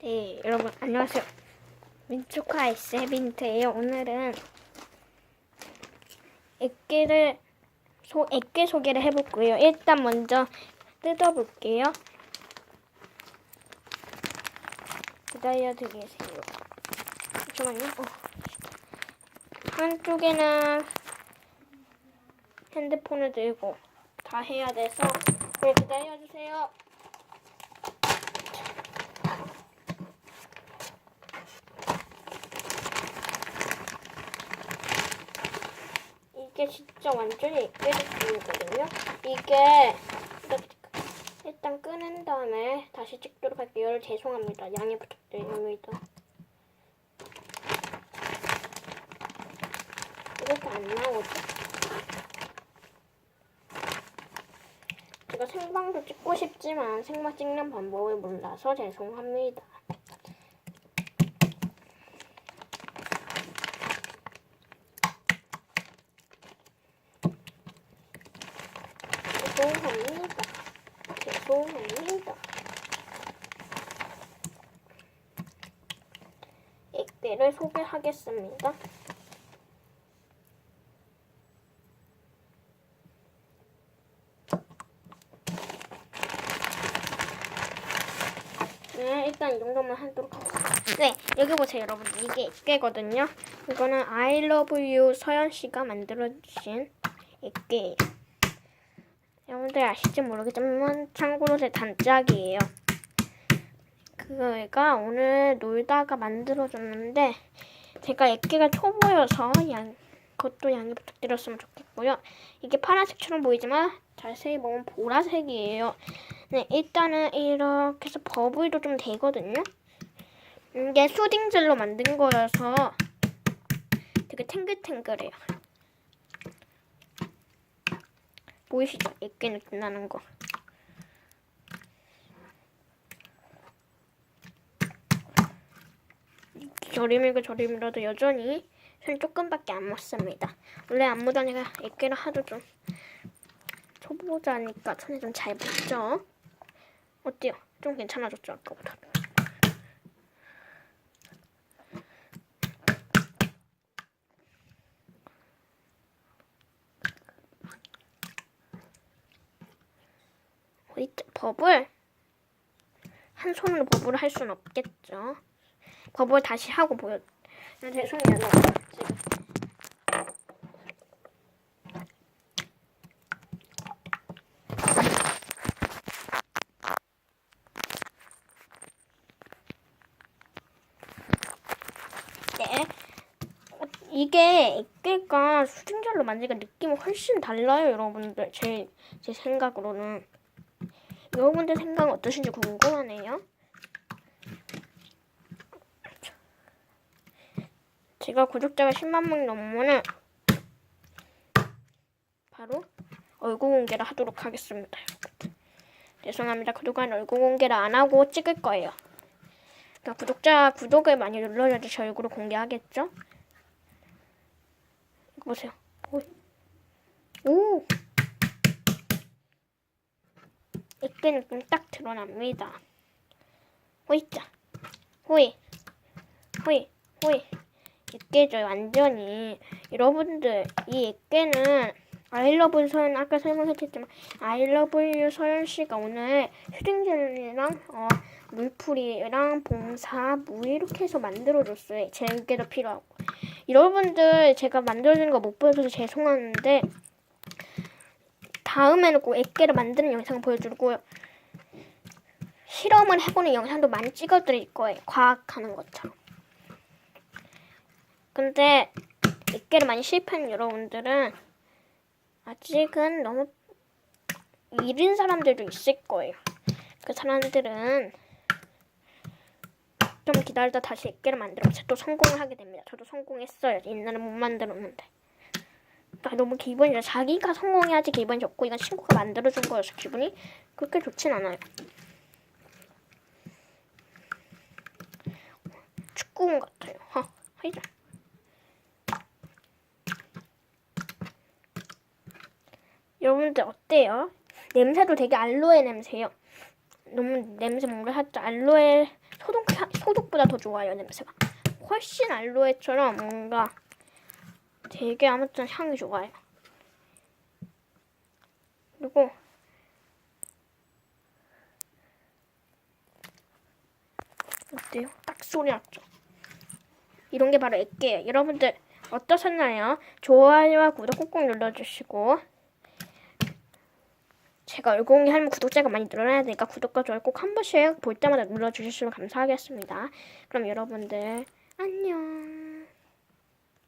네, 여러분 안녕하세요. 민초카 S 헤빈트예요. 오늘은 액계를 소 액계 소개를 해볼 거예요. 일단 먼저 뜯어볼게요. 기다려 드리세요. 잠시만요. 어. 한쪽에는 핸드폰을 들고 다 해야 돼서 네, 기다려 주세요. 이게 진짜 완전히 액계제품이거든요. 이게 이렇게 일단 끄는 다음에 다시 찍도록 할게요. 죄송합니다. 양해 부탁드립니다. 이렇게 안 나오죠? 제가 생방도 찍고 싶지만 생방 찍는 방법을 몰라서. 죄송합니다. 죄송합니다. 액대를 소개하겠습니다. 네, 일단 이 정도만 하도록 하겠습니다. 네, 여기 보세요, 여러분. 이게 액계거든요. 이거는 I love you 서연 씨가 만들어주신 액계예요. 여러분들 아실지 모르겠지만 참고로 제 단짝이에요. 그거가 오늘 놀다가 만들어줬는데 제가 액계가 초보여서 양 그것도 양해 부탁드렸으면 좋겠고요. 이게 파란색처럼 보이지만 자세히 보면 보라색이에요. 네, 일단은 이렇게 해서 버블도 좀 되거든요. 이게 수딩젤로 만든 거여서 되게 탱글탱글해요. 보이시죠? 액계 느낌 나는 거. 저림이고 저림이라도 여전히 손 조금밖에 안 맞습니다. 원래 안 묻으니까 액계를 하도 좀 초보자니까 손에 좀잘 붙죠? 어때요? 좀 괜찮아졌죠? 아까보다. 이 버블 한 손으로 버블을 할 수는 없겠죠. 버블 다시 하고 보여. 아, 죄송해요. 네. 어, 이게 액계가 수증절로 만지니까 느낌이 훨씬 달라요, 여러분들. 제, 제 생각으로는. 여러분들 생각은 어떠신지 궁금하네요. 제가 구독자가 10만 명 넘으면 바로 얼굴 공개를 하도록 하겠습니다. 죄송합니다. 그동안 얼굴 공개를 안 하고 찍을 거예요. 그러니까 구독자 구독을 많이 눌러야지 제 얼굴을 공개하겠죠? 이거 보세요. 오. 오. 이때 느낌 딱 드러납니다. 호이자. 호이. 호이. 호이. 액계죠, 완전히. 여러분들, 이 액계는 아이러브 서연, 아까 설명했지만, 아이러브 유 서연 씨가 오늘 휴딩젤이랑, 어, 물풀이랑 봉사, 무 이렇게 해서 만들어줬어요. 제 액계도 필요하고. 여러분들, 제가 만들어주는 거못 보여줘서 죄송한데, 다음에는 꼭 액계를 만드는 영상 보여주고요. 실험을 해보는 영상도 많이 찍어드릴 거예요. 과학하는 것처럼. 근데 액계를 많이 실패한 여러분들은 아직은 너무 잃은 사람들도 있을 거예요. 그 사람들은 좀 기다리다 다시 액계를 만들어서 또 성공을 하게 됩니다. 저도 성공했어요. 옛날에 못 만들었는데. 나 너무 기분이. 자기가 성공해야지 기분이 좋고 이건 친구가 만들어준 거여서 기분이 그렇게 좋진 않아요. 축구공 같아요. 허, 하이자. 여러분들 어때요? 냄새도 되게 알로에 냄새요. 너무 냄새 뭔가 살짝 알로에 소독 소독보다 더 좋아요 냄새가. 훨씬 알로에처럼 뭔가 되게 아무튼 향이 좋아요. 그리고 어때요? 딱 소리 났죠? 이런 게 바로 액계예요. 여러분들 어떠셨나요? 좋아요와 구독 꾹꾹 눌러주시고 제가 얼공이 하면 구독자가 많이 늘어나야 되니까 구독과 좋아요 꼭 한 번씩 볼 때마다 눌러주셨으면 감사하겠습니다. 그럼 여러분들 안녕.